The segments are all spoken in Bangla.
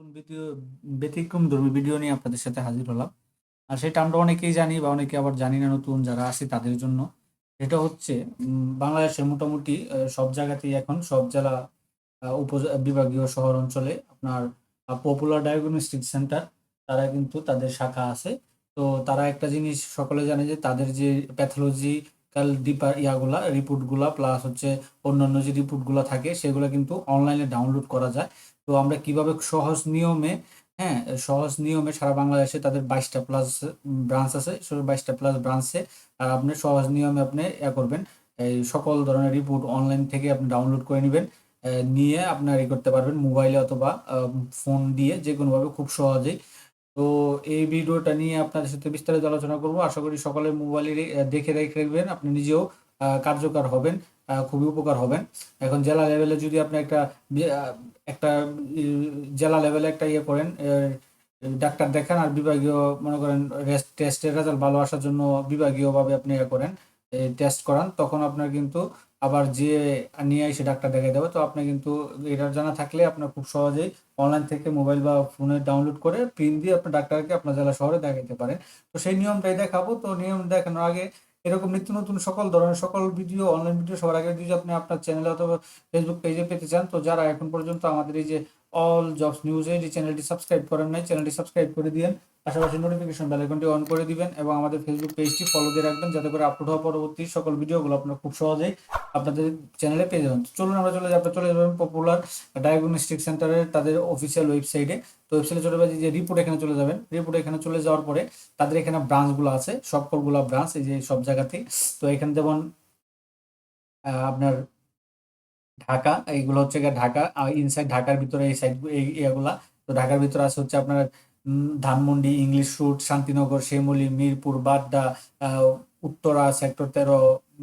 নতুন ব্যতিক্রম ধর্মী ভিডিও নিয়ে আপনাদের সাথে হাজির হলাম। আর সেটা আমরা অনেকেই জানি বা অনেকে আবার জানি না নতুন যারা আছে তাদের জন্য। এটা হচ্ছে উম, বাংলাদেশের মোটামুটি সব জায়গাতেই এখন সব জেলা উপ বিভাগীয় শহর অঞ্চলে আপনার পপুলার ডায়াগনস্টিক সেন্টার তারা কিন্তু তাদের শাখা আছে। তো তারা একটা জিনিস সকলে জানে যে তাদের যে প্যাথোলজিক্যাল ডিপার ইয়াগুলা রিপোর্টগুলা প্লাস হচ্ছে অন্যান্য যে রিপোর্টগুলো থাকে, সেগুলো কিন্তু অনলাইনে ডাউনলোড করা যায়। তো আমরা কীভাবে সহজ নিয়মে হ্যাঁ সহজ নিয়মে সারা বাংলাদেশে তাদের বাইশটা প্লাস ব্রাঞ্চ আছে বাইশটা প্লাস ব্রাঞ্চে আর আপনি সহজ নিয়মে আপনি ইয়া করবেন। এই সকল ধরনের রিপোর্ট অনলাইন থেকে আপনি ডাউনলোড করে নেবেন নিয়ে আপনার ই করতে পারবেন মোবাইলে অথবা ফোন দিয়ে যে কোনোভাবে খুব সহজেই। তো এই ভিডিওটা নিয়ে আপনাদের সাথে বিস্তারিত আলোচনা করব। আশা করি সকলে মোবাইলে দেখে দেখে রাখবেন আপনি নিজেও কার্যকর হবেন খুবই উপকার হবেন। এখন জেলা লেভেলে যদি আপনি একটা একটা জেলা লেভেলে একটা ইয়ে করেন ডাক্তার দেখান আর বিভাগীয়, মনে করেন টেস্টের রেজাল্ট ভালো আসার জন্য বিভাগীয়ভাবে আপনি ইয়ে করেন টেস্ট করান, তখন আপনার কিন্তু আবার যে নিয়ে এসে ডাক্তার দেখাই দেবে। তো আপনি কিন্তু এটা জানা থাকলে আপনার খুব সহজেই অনলাইন থেকে মোবাইল বা ফোনে ডাউনলোড করে প্রিন্ট দিয়ে আপনার ডাক্তারকে আপনার জেলা শহরে দেখাতে পারেন। তো সেই নিয়মটাই দেখাবো। তো নিয়ম দেখানোর আগে এরকম নিত্য নতুন সকল ধরনের সকল ভিডিও অনলাইন ভিডিও সবার আগে যদি আপনি আপনার চ্যানেলে অথবা ফেসবুক পেজে পেতে চান, তো যারা এখন পর্যন্ত আমাদের এই যে অল জবস নিউজে যে চ্যানেলটি সাবস্ক্রাইব করেন নাই চ্যানেলটি সাবস্ক্রাইব করে দিবেন পাশাপাশি নোটিফিকেশন বেল আইকনটি অন করে দিবেন এবং আমাদের ফেসবুক পেজটি ফলো দিয়ে রাখবেন যাতে করে আপলোড হওয়া পরবর্তী সকল ভিডিওগুলো আপনারা খুব সহজেই আপনাদের চ্যানেলে পেয়ে যাবেন। চলুন আমরা চলে আপনারা চলে যাবেন পপুলার ডায়াগনস্টিক সেন্টারের তাদের অফিসিয়াল ওয়েবসাইটে তো ওয়েবসাইটে চলে যাবেন যে রিপোর্ট এখানে চলে যাবেন। রিপোর্ট এখানে চলে যাওয়ার পরে তাদের এখানে ব্রাঞ্চগুলো আছে সকলগুলো ব্রাঞ্চ এই যে সব জায়গাতেই তো এখানে যেমন আপনার ঢাকা, এইগুলো হচ্ছে ঢাকা ইনসাইড ঢাকার ভিতরে এই সাইড এই এগুলা তো ঢাকার ভিতরে আছে হচ্ছে আপনার Dhanmondi, English route, Shantinagar Shyamoli Mirpur, Badda Uttara, sector তেরো,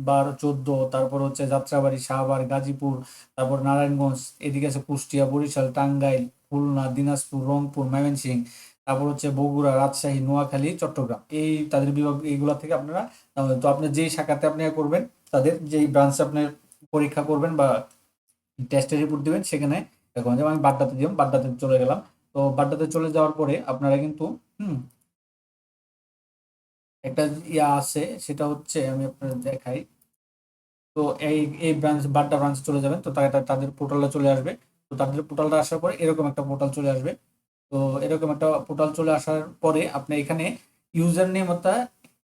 বারো চোদ্দ, তারপর হচ্ছে যাত্রাবাড়ি, শাহবাগ, গাজীপুর, তারপর নারায়ণগঞ্জ, এদিকে আছে কুষ্টিয়া, বরিশাল, টাঙ্গাইল, খুলনা, দিনাজপুর, রংপুর, ময়মনসিংহ, তারপর হচ্ছে বগুড়া, রাজশাহী, নোয়াখালী, চট্টগ্রাম। এই তাদের বিভাগ এইগুলা থেকে আপনারা তো আপনি যেই শাখাতে আপনি করবেন, তাদের যেই ব্রাঞ্চে আপনি পরীক্ষা করবেন বা টেস্টের রিপোর্ট দিবেন, সেখানে দেখুন, যেমন আমি বাড্ডাতে দিলাম, বাড্ডাতে চলে গেলাম। তো বাড্ডাতে চলে যাওয়ার পরে আপনারা কিন্তু, হুম, একটা ইয়া আছে, সেটা হচ্ছে আমি আপনাদের দেখাই। তো এই এই ব্রাঞ্চ বাড্ডা ব্রাঞ্চে চলে যাবেন, তো তারা তাদের পোর্টালটা চলে আসবে। তো তাদের পোর্টালটা আসার পরে এরকম একটা পোর্টাল চলে আসবে। তো এরকম একটা পোর্টাল চলে আসার পরে আপনি এখানে ইউজার নেম অর্থাৎ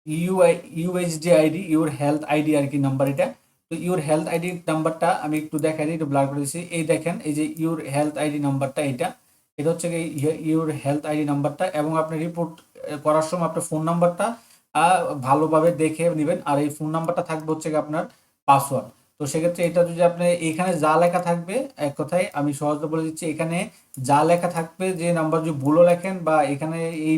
UI UHD ID your health ID আর কি নাম্বার এটা। তো ইউর হেলথ আইডি নাম্বারটা আমি একটু দেখাই দিই, একটু ব্লার করে দিচ্ছি। এই দেখেন, এই যে ইউর হেলথ আইডি নাম্বারটা এটা এটা হচ্ছে ইউর হেলথ আইডি নাম্বারটা এবং আপনি রিপোর্ট করার সময় আপনার ফোন নাম্বারটা ভালোভাবে দেখে নেবেন। আর এই ফোন নাম্বারটা থাকবে হচ্ছে আপনার পাসওয়ার্ড তো সেক্ষেত্রে এটা যদি আপনি এখানে যা লেখা থাকবে, এক কথায় আমি সহজে বলে দিচ্ছি, এখানে যা লেখা থাকবে, যে নাম্বার যদি ভুলও লেখেন বা এখানে এই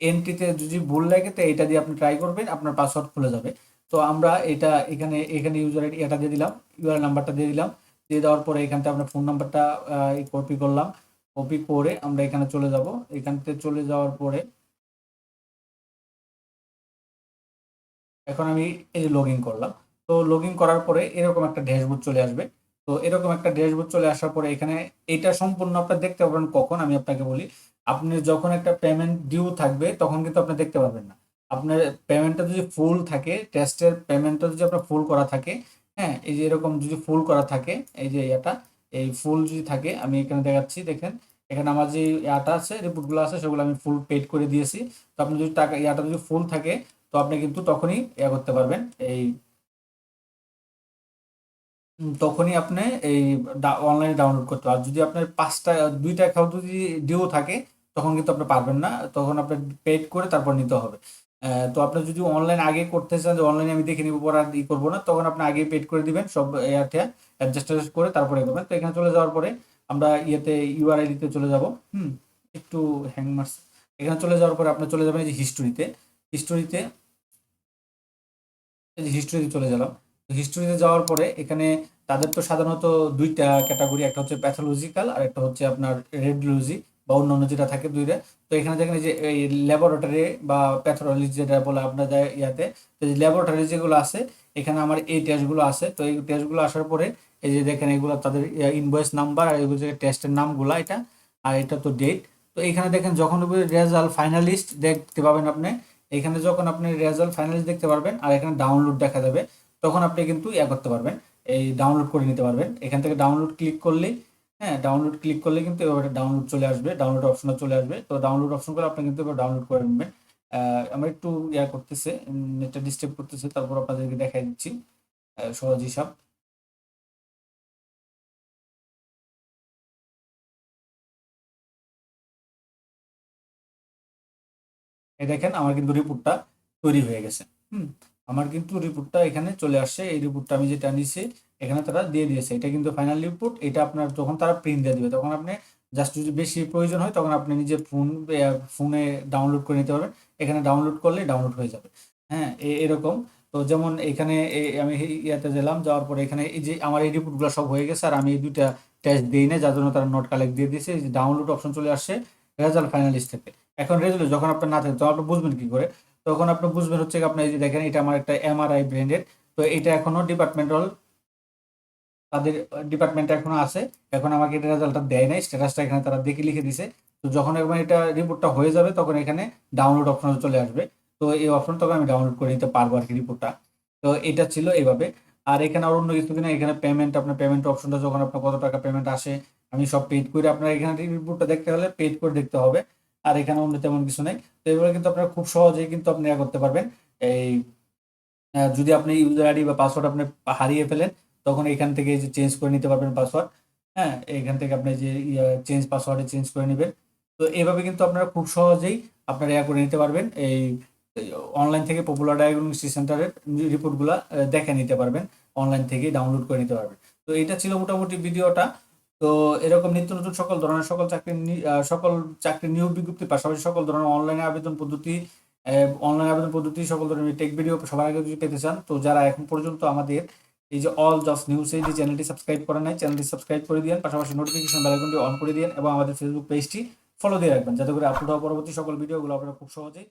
এন্ট্রিতে যদি ভুল লেখে, তো এটা দিয়ে আপনি ট্রাই করবেন, আপনার পাসওয়ার্ড খুলে যাবে। তো আমরা এটা এখানে এখানে ইউজার আইডি এটা দিয়ে দিলাম ইউআর নাম্বারটা দিয়ে দিলাম, দিয়ে দেওয়ার পরে এখান থেকে আমরা ফোন নাম্বারটা কপি করলাম। কপি করে আমরা এখানে চলে যাব। এখান থেকে চলে যাওয়ার পরে এখন আমি এই লগ ইন করলাম। তো লগ ইন করার পরে এরকম একটা ড্যাশবোর্ড চলে আসবে। তো এরকম একটা ড্যাশবোর্ড চলে আসার পরে এখানে এটা সম্পূর্ণ আপনার দেখতে পাবেন কখন, আমি আপনাকে বলি। আপনি যখন একটা পেমেন্ট ডিউ থাকবে, তখন কিন্তু আপনি দেখতে পাবেন না। আপনার পেমেন্টটা যদি ফুল থাকে টেস্টের পেমেন্টটা যদি আপনার ফুল করা থাকে হ্যাঁ এই যে এরকম যদি ফুল করা থাকে, এই যে ইয়াটা এই ফুল যদি থাকে, আমি এখানে দেখাচ্ছি, দেখেন। এখানে আমার যে ইয়াটা আছে, রিপোর্টগুলো আছে, সেগুলো আমি ফুল পেড করে দিয়েছি। তো আপনি যদি টাকা, ইয়াটা যদি ফুল থাকে, তো আপনি কিন্তু তখনই ইয়া করতে পারবেন। এই তখনই আপনি এই অনলাইনে ডাউনলোড করতে পারবেন। যদি আপনার পাঁচটা, দুইটা অ্যাকাউন্ট যদি ডিও থাকে, তখন কিন্তু আপনি পারবেন না। তখন আপনার পেড করে তারপর নিতে হবে। তো আপনার যদি অনলাইন আগে করতে চান, যে অনলাইনে আমি দেখে নিব, পর আর ই করব না, তখন আপনি আগে পেড করে দিবেন, সব এয়ারটা অ্যাডজাস্ট করে তারপরে করবেন। তো এখানে চলে যাওয়ার পরে আমরা ইয়েতে ইউআরআইডিতে চলে যাব। হুম, একটু হ্যাং মারছে এখানে চলে যাওয়ার পরে আপনি চলে যাবেন এই যে হিস্টোরিতে হিস্টোরিতে এই যে হিস্টোরিতে চলে গেলাম। হিস্টোরিতে যাওয়ার পরে এখানে তাদের তো সাধারণত দুইটা ক্যাটাগরি একটা হচ্ছে প্যাথোলজিক্যাল আর একটা হচ্ছে আপনার রেডিওলজি বা অন্যান্য যেটা থাকে দুইটা, তো এখানে দেখেন যে, এই ল্যাবরেটরি বা প্যাথোলজি যেটা বলে আপনার যায় ইয়াতে, তো এই ল্যাবরেটরি যেগুলো আছে, এখানে আমার এই টেস্টগুলো আছে, তো এই টেস্টগুলো আসার পরে এই যে দেখেন এগুলো তাদের ইনভয়েস নাম্বার আর এগুলো যে টেস্টের নামগুলো এটা, আর এটা তো ডেট তো এখানে দেখেন যখন রেজাল্ট ফাইনালিস্ট দেখতে পাবেন আপনি, এখানে যখন আপনি রেজাল্ট ফাইনালিস্ট দেখতে পারবেন আর এখানে ডাউনলোড দেখা যাবে, তখন আপনি কিন্তু ইয়া করতে পারবেন, এই ডাউনলোড করে নিতে পারবেন, এখান থেকে ডাউনলোড ক্লিক করলেই হ্যাঁ ডাউনলোড ক্লিক করলে কিন্তু এবার ডাউনলোড চলে আসবে ডাউনলোড অপশনে চলে আসবে। তো ডাউনলোড অপশন করে আপনি কিন্তু এবার ডাউনলোড করে নেবেন। আমার একটু ইয়া করতেছে, নেটটা ডিস্টার্ব করতেছে, তারপর আপনাদেরকে দেখাই দিচ্ছি। সহজ হিসাব এই দেখেন, আমার কিন্তু রিপোর্টটা তৈরি হয়ে গেছে। হুম, আমার কিন্তু রিপোর্টটা এখানে চলে আসছে। এই রিপোর্টটা আমি যেটা নিছি এখানে তারা দিয়ে দিয়েছে। এটা কিন্তু ফাইনাল রিপোর্ট এটা আপনার যখন তারা প্রিন্ট দিয়ে দিবে, তখন আপনি জাস্ট যদি বেশি প্রয়োজন হয়, তখন আপনি নিজে ফোন ফোনে ডাউনলোড করে নিতে পারবেন। এখানে ডাউনলোড করলে ডাউনলোড হয়ে যাবে। হ্যাঁ এরকম। তো যেমন এখানে আমি ইয়াতে গেলাম, যাওয়ার পরে এখানে এই যে আমার এই রিপোর্টগুলো সব হয়ে গেছে, আর আমি এই দুইটা টেস্ট দিই না যার জন্য তারা নোট কালেক্ট দিয়ে দিয়েছে। ডাউনলোড অপশন চলে আসছে রেজাল্ট ফাইনালিস্ট থেকে। এখন রেজাল্ট যখন আপনার না থাকে তখন আপনি বুঝবেন কি করে? তখন আপনি বুঝবেন হচ্ছে আপনি এই যে দেখেন, এটা আমার একটা এমআরআই ব্র্যান্ডের তো এটা এখনও ডিপার্টমেন্টাল তাদের ডিপার্টমেন্টে এখনও আছে। এখন আমাকে এটা রেজাল্টটা দেয় নাই স্ট্যাটাসটা এখানে তারা দেখে লিখে দিছে। তো যখন একবার এটা রিপোর্টটা হয়ে যাবে, তখন এখানে ডাউনলোড অপশন চলে আসবে। তো এই অপশন তখন আমি ডাউনলোড করে নিতে পারব আর কি রিপোর্টটা তো এটা ছিল এইভাবে। আর এখানে আর অন্য কিছু কিনা এখানে পেমেন্ট আপনার পেমেন্ট অপশনটা যখন আপনার কত টাকা পেমেন্ট আসে, আমি সব পেড করে আপনার এখানে রিপোর্টটা দেখতে হলে পেড করে দেখতে হবে। আর এখানে অন্য তেমন কিছু নেই। তো এভাবে কিন্তু আপনারা খুব সহজেই কিন্তু আপনি করতে পারবেন। এই যদি আপনি ইউজার আইডি বা পাসওয়ার্ড আপনি হারিয়ে ফেলেন তখন এখান থেকে যে চেঞ্জ করে নিতে পারবেন পাসওয়ার্ড হ্যাঁ? এখান থেকে আপনি যে চেঞ্জ পাসওয়ার্ডে চেঞ্জ করে নেবেন। তো এভাবে কিন্তু আপনারা খুব সহজেই আপনারা ইয়া করে নিতে পারবেন। এই অনলাইন থেকে পপুলার ডায়াগনস্টিক সেন্টারের রিপোর্টগুলো দেখে নিতে পারবেন। অনলাইন থেকে ডাউনলোড করে নিতে পারবেন। তো এটা ছিল মোটামুটি ভিডিওটা। তো এরকম নিত্য নতুন সকল ধরনের সকল চাকরি সকল চাকরির নিয়োগ বিজ্ঞপ্তির পাশাপাশি সকল ধরনের অনলাইনে আবেদন পদ্ধতি অনলাইন আবেদন পদ্ধতি, সকল ধরনের টেক ভিডিও সবার আগে যদি পেতে চান, তো যারা এখন পর্যন্ত আমাদের এই যে অল জবস নিউজ এই যে চ্যানেলটি সাবস্ক্রাইব করা নাই চ্যানেলটি সাবস্ক্রাইব করে দিন পাশাপাশি নোটিফিকেশন বেলাইকনটি অন করে দিন এবং আমাদের ফেসবুক পেজটি ফলো দিয়ে রাখবেন। যাতে করে আপলোড হওয়া পরবর্তী সকল ভিডিওগুলো আপনারা খুব সহজেই